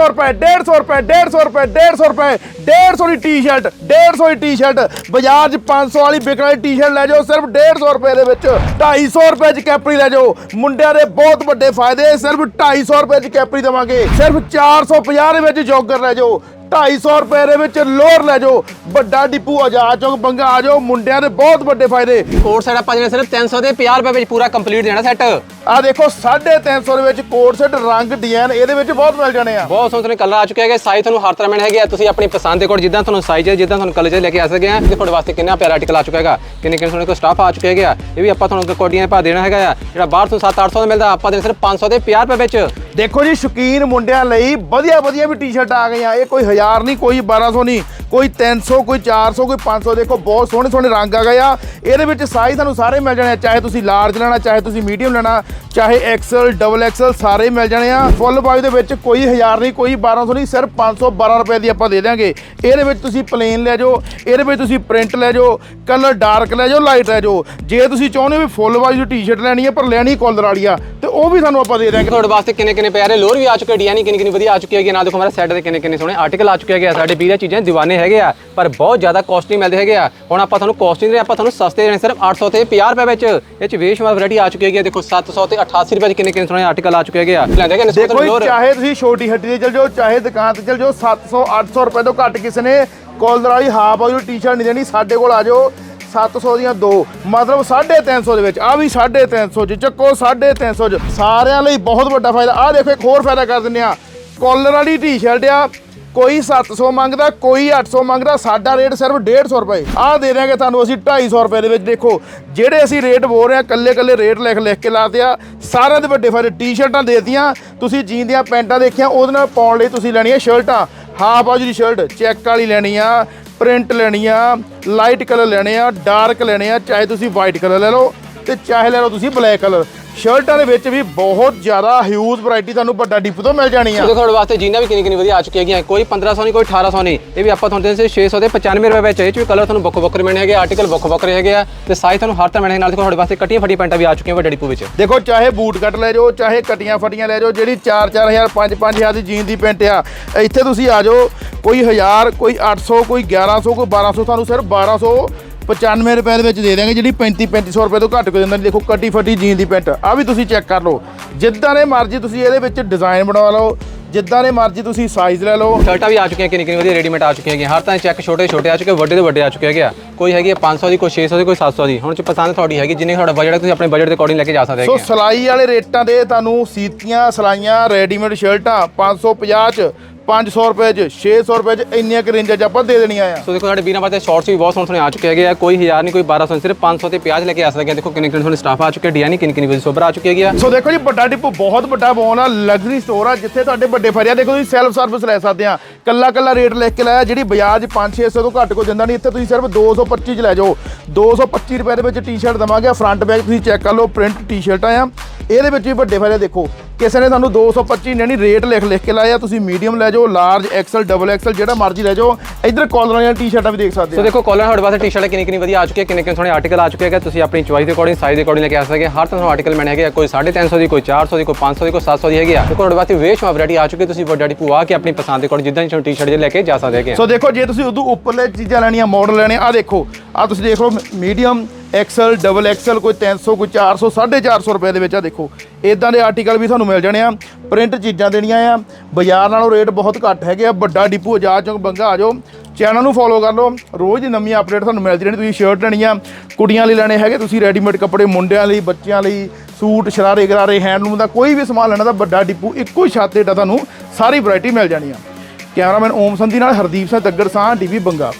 150 ਰੁਪਏ 150 ਰੁਪਏ 150 ਰੁਪਏ 150 ਰੁਪਏ 150 ਦੀ ਟੀ-ਸ਼ਰਟ 150 ਦੀ ਟੀ-ਸ਼ਰਟ ਬਾਜ਼ਾਰ 'ਚ 500 ਵਾਲੀ ਵਿਕਣ ਵਾਲੀ ਟੀ-ਸ਼ਰਟ ਲੈ ਜਾਓ, ਸਿਰਫ 150 ਰੁਪਏ ਦੇ ਵਿੱਚ। 250 ਰੁਪਏ 'ਚ ਕੈਪਰੀ ਲੈ ਜਾਓ। ਮੁੰਡਿਆਂ ਦੇ ਬਹੁਤ ਵੱਡੇ ਫਾਇਦੇ, ਸਿਰਫ 250 ਰੁਪਏ 'ਚ ਕੈਪਰੀ ਦੇਵਾਂਗੇ। ਸਿਰਫ 450 ਦੇ ਵਿੱਚ ਜੋਗਰ ਲੈ ਜਾਓ। 250 ਰੁਪਏ ਦੇ ਵਿੱਚ ਲੋਅਰ ਲੈ ਜਾਓ। ਵੱਡਾ ਡਿਪੂ ਆਜ਼ਾਦ ਚੌਕ ਬੰਗਾ ਆ ਜਾਓ। ਮੁੰਡਿਆਂ ਦੇ ਬਹੁਤ ਵੱਡੇ ਫਾਇਦੇ। ਕੋਟ ਸਾਡਾ ਆਪਾਂ ਜਿਹਨੇ ਸਿਰਫ 300 ਦੇ 50 ਰੁਪਏ ਵਿੱਚ ਪੂਰਾ ਕੰਪਲੀਟ ਦੇਣਾ ਸੈੱਟ ਆ ਦੇਖੋ 350 ਦੇ ਵਿੱਚ ਕੋਟ ਸੈਟ ਰੰਗ ਡਿਜ਼ਾਈਨ ਇਹਦੇ ਵਿੱਚ ਬਹੁਤ ਮਿਲ ਜਾਣੇ ਆ। ਬਹੁਤ ਸੋਹਣੇ ਕਲਰ ਆ ਚੁੱਕੇ ਹੈਗੇ। ਸਾਈਜ਼ ਤੁਹਾਨੂੰ ਹਰ ਤਰ੍ਹਾਂ ਮਿਲ ਹੈਗੇ ਆ। ਤੁਸੀਂ ਆਪਣੀ ਪਸੰਦ ਦੇ ਕੋਲ ਜਿੱਦਾਂ ਤੁਹਾਨੂੰ ਸਾਈਜ਼ ਹੈ ਜਿੱਦਾਂ ਤੁਹਾਨੂੰ ਕਲਰ ਚ ਲੈ ਕੇ ਆ ਸਕਦੇ ਆ। ਤੇ ਤੁਹਾਡੇ ਵਾਸਤੇ ਕਿੰਨਾ ਪਿਆਰਾ ਆਰਟੀਕਲ ਆ ਚੁੱਕਾ ਹੈਗਾ। ਕਿੰਨੇ ਕਿੰਨੇ ਸੋਹਣੇ ਕੋ ਸਟਾਫ ਆ ਚੁੱਕੇ ਹੈਗੇ ਆ। ਇਹ ਵੀ ਆਪਾਂ ਤੁਹਾਨੂੰ ਕੋਡੀਆਂ ਪਾ ਦੇਣਾ ਹੈਗਾ ਆ। ਜਿਹੜਾ ਬਾਹਰ ਤੋਂ 7-800 ਦਾ ਮਿਲਦਾ ਆਪਾਂ ਦੇ ਸਿਰਫ 500 ਦੇ 50 ਰੁਪਏ ਵਿੱਚ। ਦੇਖੋ ਜੀ ਸ਼ੌਕੀਨ ਮੁੰਡਿਆਂ ਲਈ ਵਧੀਆ ਵਧੀਆ ਵੀ ਟੀ-ਸ਼ਰਟ ਆ ਗਈਆਂ। ਇਹ ਕੋਈ 1000 ਨਹੀਂ ਕੋਈ 1200 ਨਹੀਂ ਕੋਈ 300 ਕੋਈ 400 ਕੋਈ 500 ਦੇਖੋ ਬਹੁਤ ਸੋਹਣੇ ਸੋਹਣੇ ਰੰਗ ਆ ਗਏ ਆ। ਇਹਦੇ ਵਿੱਚ ਸਾਈਜ਼ ਤੁਹਾਨੂੰ ਸਾਰੇ ਮਿਲ ਜਾਣੇ ਚਾਹੇ ਤੁਸੀਂ ਲਾਰਜ ਲੈਣਾ ਚਾਹੇ ਤੁਸੀਂ ਮੀਡੀਅਮ ਲੈਣਾ। ਚਾਹੇ ਐਕਸਲ ਡਬਲ ਐਕਸਲ ਸਾਰੇ ਮਿਲ ਜਾਣੇ ਆ। ਫੁੱਲ ਬਾਈ ਦੇ ਵਿੱਚ ਕੋਈ 1000 ਨਹੀਂ, ਕੋਈ 1200 ਨਹੀਂ, ਸਿਰਫ 512 ਰੁਪਏ ਦੀ ਆਪਾਂ ਦੇ ਦਿਆਂਗੇ। ਇਹਦੇ ਵਿੱਚ ਤੁਸੀਂ ਪਲੇਨ ਲੈ ਜਾਓ, ਇਹਦੇ ਵਿੱਚ ਤੁਸੀਂ ਪ੍ਰਿੰਟ ਲੈ ਜਾਓ ਕਲਰ ਡਾਰਕ ਲੈ ਜਾਓ ਲਾਈਟ ਲੈ ਜਾਓ। ਜੇ ਤੁਸੀਂ ਚਾਹੁੰਦੇ ਹੋ ਵੀ ਫੁੱਲ ਬਾਈ ਦੀ ਟੀ-ਸ਼ਰਟ ਲੈਣੀ ਹੈ ਪਰ ਲੈਣੀ ਕਾਲਰ ਵਾਲੀ ਆ, ਤੇ ਉਹ ਵੀ ਤੁਹਾਨੂੰ ਆਪਾਂ ਦੇ ਦਿਆਂਗੇ। ਤੁਹਾਡੇ ਵਾਸਤੇ ਕਿੰਨੇ ਕਿੰਨੇ ਪਿਆਰੇ ਲੋਰ ਵੀ ਆ ਚੁੱਕੇ, ਡਿਜ਼ਾਈਨ ਕਿੰਨੀ ਕਿੰਨੀ ਵਧੀਆ ਆ ਚੁੱਕੀ ਹੈਗੀ ਨਾ ਦੇਖੋ ਮੇਰਾ ਸੈੱਟ ਦੇ ਕਿੰਨੇ ਕਿੰਨੇ ਸੋਹਣੇ ਆਰਟੀਕਲ ਆ ਚੁੱਕੇ ਹੈਗੇ ਆ। ਸਾਡੇ ਵੀਰ ਚੀਜ਼ਾਂ ਦੀਵਾਨੇ ਹੈਗੇ ਆ, ਪਰ ਬਹੁਤ ਜ਼ਿਆਦਾ ਕਾਸਟਲੀ ਮਿਲਦੇ ਹੈਗੇ ਆ। ਹੁਣ ਆਪਾਂ ਤੁਹਾਨੂੰ ਕਾਸਟਲੀ ਦੇ, ਆਪਾਂ ਤੁਹਾਨੂੰ ਸਸਤੇ ਦੇਣੇ, ਸਿਰਫ 800 ਤੇ 50 ਰੁਪਏ ਵਿੱਚ। ਇਹ ਚ ਵੇਸ਼ਮਾਰ ਵੈਰਾਈਟੀ ਆ ਚੁੱਕੀ ਹੈਗੀ ਆ। ਦੇਖੋ 700 ਤੇ 88 ਰੁਪਏ ਚ ਕਿੰਨੇ ਕਿੰਨੇ ਸੋਹਣੇ ਆਰਟੀਕਲ ਆ ਚੁੱਕੇ ਹੈਗੇ ਆ। ਲੈਂਦੇ ਹੈਗੇ ਨਿਸਬਤ ਦੇਖੋ ਜੀ, ਲੋਰ ਚਾਹੇ ਤੁਸੀਂ ਛੋਟੀ ਹੱਟੀ ਤੇ ਚਲ ਜਾਓ ਚਾਹੇ ਦੁਕਾਨ ਤੇ ਚਲ ਜਾਓ 700 800 ਰੁਪਏ ਤੋਂ ਘੱਟ ਕਿਸੇ ਨੇ ਕਾਲਰ ਵਾਲੀ ਹਾਫ ਵਾਲੀ ਟੀ-ਸ਼ਰਟ ਨਹੀਂ ਦੇਣੀ ਸਾਡੇ ਕੋਲ ਆ ਜਾਓ 700 ਦੀਆਂ ਦੋ ਮਤਲਬ 350 ਦੇ ਵਿੱਚ। ਆ ਵੀ 350 ਚ ਚੱਕੋ 350 ਚ। ਸਾਰਿਆਂ ਲਈ ਬਹੁਤ ਵੱਡਾ ਫਾਇਦਾ। ਆ ਦੇਖੋ ਇੱਕ ਹੋਰ ਫਾਇਦਾ ਕਰ ਦਿੰਦੇ ਆ। ਕਾਲਰ ਵਾਲੀ ਟੀ-ਸ਼ਰਟ ਆ ਕੋਈ 700 ਮੰਗਦਾ, ਕੋਈ 800 ਮੰਗਦਾ, ਸਾਡਾ ਰੇਟ ਸਿਰਫ 150 ਰੁਪਏ। ਆਹ ਦੇ ਦਿਆਂਗੇ ਤੁਹਾਨੂੰ ਅਸੀਂ 250 ਰੁਪਏ ਦੇ ਵਿੱਚ। ਦੇਖੋ, ਜਿਹੜੇ ਅਸੀਂ ਰੇਟ ਬੋਲ ਰਹੇ ਆ ਕੱਲੇ ਕੱਲੇ ਰੇਟ ਲਿਖ ਲਿਖ ਕੇ ਲਾਤੇ ਆ। ਸਾਰਿਆਂ ਦੇ ਵੱਡੇ ਫਾਇਦੇ ਟੀ-ਸ਼ਰਟਾਂ ਦੇਤੀਆਂ। ਤੁਸੀਂ ਜੀਨ ਦੀਆਂ ਪੈਂਟਾਂ ਦੇਖੀਆਂ, ਉਹਦੇ ਨਾਲ ਪਾਉਣ ਲਈ ਤੁਸੀਂ ਲੈਣੀਆਂ ਸ਼ਰਟਾਂ ਹਾਫ ਬਾਜੂ ਦੀ ਸ਼ਰਟ ਚੈੱਕ ਵਾਲੀ ਲੈਣੀ ਆ ਪ੍ਰਿੰਟ ਲੈਣੀ ਆ ਲਾਈਟ ਕਲਰ ਲੈਣੇ ਆ ਡਾਰਕ ਲੈਣੇ ਆ, ਚਾਹੇ ਤੁਸੀਂ ਵਾਈਟ ਕਲਰ ਲੈ ਲਓ ਤੇ ਚਾਹੇ ਲੈ ਲਓ ਤੁਸੀਂ ਬਲੈਕ ਕਲਰ ਸ਼ਰਟਾਂ ਦੇ ਵਿੱਚ ਵੀ ਬਹੁਤ ਜ਼ਿਆਦਾ ਹਿਊਜ ਵੈਰਾਈਟੀ ਤੁਹਾਨੂੰ ਵੱਡਾ ਡਿਪ ਤੋਂ ਮਿਲ ਜਾਣੀ ਆ। ਦੇਖੋ ਤੁਹਾਡੇ ਵਾਸਤੇ ਜੀਨਾਂ ਵੀ ਕਿੰਨੀ ਕਿੰਨੀ ਵਧੀਆ ਆ ਚੁੱਕੀ ਹੈਗੀਆਂ ਕੋਈ 1500 ਨਹੀਂ ਕੋਈ 1800 ਨਹੀਂ। ਇਹ ਵੀ ਆਪਾਂ ਤੁਹਾਨੂੰ ਦਿੰਦੇ ਸੀ 600 ਦੇ 95 ਰੁਪਏ ਵਿੱਚ। ਇਹ ਚ ਵੀ ਕਲਰ ਤੁਹਾਨੂੰ ਵੱਖੋ ਵੱਖਰੇ ਮਿਲਣੇ ਹੈਗੇ ਆਰਟੀਕਲ ਵੱਖੋ ਵੱਖਰੇ ਹੈਗੇ ਆ ਤੇ ਸਾਈਜ਼ ਤੁਹਾਨੂੰ ਹਰ ਤਰ੍ਹਾਂ ਮਿਲਣੇ ਨਾਲ ਦੇਖੋ ਤੁਹਾਡੇ ਵਾਸਤੇ ਕੱਟੀਆਂ ਫੱਟੀਆਂ ਪੈਂਟਾਂ ਵੀ ਆ ਚੁੱਕੀਆਂ ਵੱਡੇ ਡਿਪੂ ਵਿੱਚ। ਦੇਖੋ ਚਾਹੇ ਬੂਟ ਕੱਟ ਲੈ ਜਾਓ ਚਾਹੇ ਕਟੀਆਂ ਫਟੀਆਂ ਲੈ ਜਾਓ ਜਿਹੜੀ 4-4000 5-5000 ਦੀ ਜੀਨ ਦੀ ਪੈਂਟ ਆ ਇੱਥੇ ਤੁਸੀਂ ਆ ਜਾਓ ਕੋਈ 1000 ਕੋਈ 800 ਕੋਈ 1100 ਕੋਈ 1200 ਤੁਹਾਨੂੰ ਸਿਰਫ 1295 ਰੁਪਏ ਦੇ ਵਿੱਚ ਦੇ ਦਿਆਂਗੇ ਜਿਹੜੀ 35-3500 ਰੁਪਏ ਤੋਂ ਘੱਟ ਕੋਈ ਦਿੰਦਾ ਨਹੀਂ ਦੇਖੋ ਕਟੀ ਫਟੀ ਜੀਨ ਦੀ ਪੈਂਟ। ਆ ਵੀ ਤੁਸੀਂ ਚੈੱਕ ਕਰ ਲਓ। ਜਿੱਦਾਂ ਦੇ ਮਰਜ਼ੀ ਤੁਸੀਂ ਇਹਦੇ ਵਿੱਚ ਡਿਜ਼ਾਈਨ ਬਣਵਾ ਲਓ ਜਿੱਦਾਂ ਦੇ ਮਰਜ਼ੀ ਤੁਸੀਂ ਸਾਈਜ਼ ਲੈ ਲਓ। ਸ਼ਰਟਾਂ ਵੀ ਆ ਚੁੱਕੀਆਂ ਕਿੰਨੀ ਕਿੰਨੀ ਵਧੀਆ ਰੈਡੀਮੇਡ ਆ ਚੁੱਕੀਆਂ ਹੈਗੀਆਂ। ਹਰ ਤਰ੍ਹਾਂ ਚੈੱਕ ਛੋਟੇ ਛੋਟੇ ਆ ਚੁੱਕੇ ਵੱਡੇ ਤੋਂ ਵੱਡੇ ਆ ਚੁੱਕੇ ਹੈਗੇ ਆ। ਕੋਈ ਹੈਗੀ ਹੈ 500 ਦੀ ਕੋਈ 600 ਦੀ ਕੋਈ 700 ਦੀ। ਹੁਣ ਚ ਪਸੰਦ ਤੁਹਾਡੀ ਹੈਗੀ ਜਿੰਨੇ ਤੁਹਾਡਾ ਬਜਟ ਹੈ ਤੁਸੀਂ ਆਪਣੇ ਬਜਟ ਦੇ ਅਕੋਰਡਿੰਗ ਲੈ ਕੇ ਜਾ ਸਕਦੇ ਸੋ ਹੈਗੇ ਸਿਲਾਈ ਵਾਲੇ ਰੇਟਾਂ ਦੇ ਤੁਹਾਨੂੰ ਸੀਤੀਆਂ ਸਿਲਾਈਆਂ ਰੈਡੀਮੇਡ ਸ਼ਰਟਾਂ 550 ਚ 500 ਰੁਪਏ ਚ 600 ਰੁਪਏ ਚ ਇੰਨੀਆਂ ਕੁ ਰੇਂਜਾਂ ਚ ਆਪਾਂ ਦੇ ਦੇਣੀਆਂ ਆ। ਸੋ ਦੇਖੋ ਸਾਡੇ ਵੀਰਾਂ ਵਾਸਤੇ ਸ਼ਾਰਟਸ ਵੀ ਬਹੁਤ ਸੋਹਣੇ ਸੋਹਣੇ ਆ ਚੁੱਕੇ ਹੈਗੇ ਆ। ਕੋਈ 1000 ਨਹੀਂ ਕੋਈ 1200 ਨਹੀਂ ਸਿਰਫ 500 ਤੇ 50 ਲੈ ਕੇ ਆ ਸਕਦੇ ਆ। ਦੇਖੋ ਕਿੰਨੇ ਕਿੰਨੇ ਸੋਹਣੇ ਸਟਾਫ ਆ ਚੁੱਕੇ ਡਿਜ਼ਾਈਨ ਕਿੰਨੀ ਕਿੰਨੀ ਵਧੀਆ ਸੋਬਰ ਆ ਚੁੱਕੀ ਹੈਗੀ ਆ। ਸੋ ਦੇਖੋ ਜੀ ਵੱਡਾ ਡਿਪੂ ਬਹੁਤ ਵੱਡਾ ਬੋਨ ਆ ਲਗਜ਼ਰੀ ਸਟੋਰ ਆ ਜਿੱਥੇ ਤੁਹਾਡੇ ਵੱਡੇ ਫਰਿਆ ਦੇਖੋ ਤੁਸੀਂ ਸੈਲਫ ਸਰਵਿਸ ਲੈ ਸਕਦੇ ਆ। ਕੱਲਾ ਕੱਲਾ ਰੇਟ ਲਿਖ ਕੇ ਲਾਇਆ ਜਿਹੜੀ ਬਾਜ਼ਾਰ 'ਚ 5-600 ਤੋਂ ਘੱਟ ਕੋਈ ਦਿੰਦਾ ਨਹੀਂ। ਇੱਥੇ ਤੁਸੀਂ ਸਿਰਫ 225 ਚ ਲੈ ਜਾਓ। 225 ਰੁਪਏ ਦੇ ਵਿੱਚ ਟੀ-ਸ਼ਰਟ ਦਵਾਂਗੇ ਫਰੰਟ ਬੈਕ ਤੁਸੀਂ ਚੈੱਕ ਕਰ ਲਓ ਪ੍ਰਿੰਟ ਟੀ-ਸ਼ਰਟਾਂ ਆ ਇਹਦੇ ਵਿੱਚ ਵੀ ਵੱਡੇ ਫਾਇਦੇ ਦੇਖੋ। ਕਿਸੇ ਨੇ ਤੁਹਾਨੂੰ 225 ਨਹੀਂ ਰੇਟ ਲਿਖ ਲਿਖ ਕੇ ਲਾਇਆ ਤੁਸੀਂ ਮੀਡੀਅਮ ਲੈ ਜਾਓ ਲਾਰਜ ਐਕਸਲ ਡਬਲ ਐਕਸਲ ਜਿਹੜਾ ਮਰਜ਼ੀ ਲੈ ਜਾਓ ਇੱਧਰ ਕਾਲਰ ਵਾਲੀਆਂ ਟੀ-ਸ਼ਰਟਾਂ ਵੀ ਦੇਖ ਸਕਦੇ ਸੋ ਆ। ਦੇਖੋ ਕਾਲਰ ਤੁਹਾਡੇ ਵਾਸਤੇ ਟੀ-ਸ਼ਰਟ ਕਿੰਨੀ ਕਿੰਨੀ ਵਧੀਆ ਆ ਚੁੱਕੀ ਹੈ ਕਿੰਨੇ ਕਿੰਨੇ ਸੋਹਣੇ ਆਰਟੀਕਲ ਆ ਚੁੱਕੇ ਹੈਗੇ ਤੁਸੀਂ ਆਪਣੀ ਚੁਆਇਸ ਦੇ ਅਕੋਰਡਿੰਗ ਸਾਈਜ਼ ਦੇ ਅਕੋਰਡਿੰਗ ਲੈ ਕੇ ਆ ਸਕਦੇ ਹੋ ਹਰ ਤਰ੍ਹਾਂ ਦਾ ਆਰਟੀਕਲ ਮਿਲਣੇ ਹੈਗੇ ਕੋਈ 350 ਦੀ ਕੋਈ 400 ਦੀ ਕੋਈ 500 ਦੀ ਕੋਈ 700 ਦੀ ਹੈਗੀ ਆ। ਦੇਖੋ ਤੁਹਾਡੇ ਵਾਸਤੇ ਵੇਸ਼ ਵੈਰਾਈਟੀ ਆ ਚੁੱਕੀ ਹੈ, ਤੁਸੀਂ ਵੱਡਾ ਡਿਪੂ ਆ ਕੇ ਆਪਣੀ ਪਸੰਦ ਦੇ ਅਕੋਰਡਿੰਗ ਜਿੱਦਾਂ ਦੀ ਟੀ-ਸ਼ਰਟ ਜੇ ਲੈ ਕੇ ਜਾ ਸਕਦੇ ਹੈਗੇ। ਸੋ ਦੇਖੋ ਜੇ ਤੁਸੀਂ ਉਦੋਂ ਉੱਪਰਲੇ ਚੀਜ਼ਾਂ ਲੈਣੀਆਂ ਮਾਡਲ ਲੈਣੇ ਆ ਦੇਖੋ ਆ ਤੁਸੀਂ ਦੇਖ ਲਓ ਮੀਡੀਅਮ ਐਕਸਲ ਡਬਲ ਐਕਸਲ ਕੋਈ 300 ਕੋਈ 400 450 ਰੁਪਏ ਦੇ ਵਿੱਚ ਆ ਦੇਖੋ। ਇਦਾਂ ਦੇ ਆਰਟੀਕਲ ਵੀ ਤੁਹਾਨੂੰ ਮਿਲ ਜਾਣੇ ਆ। ਪ੍ਰਿੰਟ ਚੀਜ਼ਾਂ ਦੇਣੀਆਂ ਆ। ਬਾਜ਼ਾਰ ਨਾਲੋਂ ਰੇਟ ਬਹੁਤ ਘੱਟ ਹੈਗੇ ਆ। ਵੱਡਾ ਡਿਪੂ ਆਜ਼ਾਦ ਚੌਂਕ ਬੰਗਾ ਆ ਜਾਓ। ਚੈਨਲ ਨੂੰ ਫੋਲੋ ਕਰ ਲਓ। ਰੋਜ਼ ਨਵੀਂ ਅਪਡੇਟ ਤੁਹਾਨੂੰ ਮਿਲਦੀ ਰਹਿਣੀ। ਤੁਸੀਂ ਸ਼ਰਟ ਲੈਣੀ ਆ। ਕੁੜੀਆਂ ਲਈ ਲੈਣੇ ਹੈਗੇ। ਤੁਸੀਂ ਰੈਡੀਮੇਡ ਕੱਪੜੇ ਮੁੰਡਿਆਂ ਲਈ, ਬੱਚਿਆਂ ਲਈ, ਸੂਟ, ਸ਼ਰਾਰੇ ਗਰਾਰੇ ਹੈਂਡਲੂਮ ਦਾ ਕੋਈ ਵੀ ਸਮਾਨ ਲੈਣਾ ਤਾਂ ਵੱਡਾ ਡਿਪੂ, ਇੱਕੋ ਹੀ ਛੱਤ ਹੇਠਾਂ ਤੁਹਾਨੂੰ ਸਾਰੀ ਵੈਰਾਈਟੀ ਮਿਲ ਜਾਣੀ ਆ। ਕੈਮਰਾਮੈਨ ਓਮ ਸੰਧੀ ਨਾਲ ਹਰਦੀਪ ਸਿੰਘ, ਤੱਗੜ ਸਾਹ ਡੀਵੀ ਬੰਗਾ।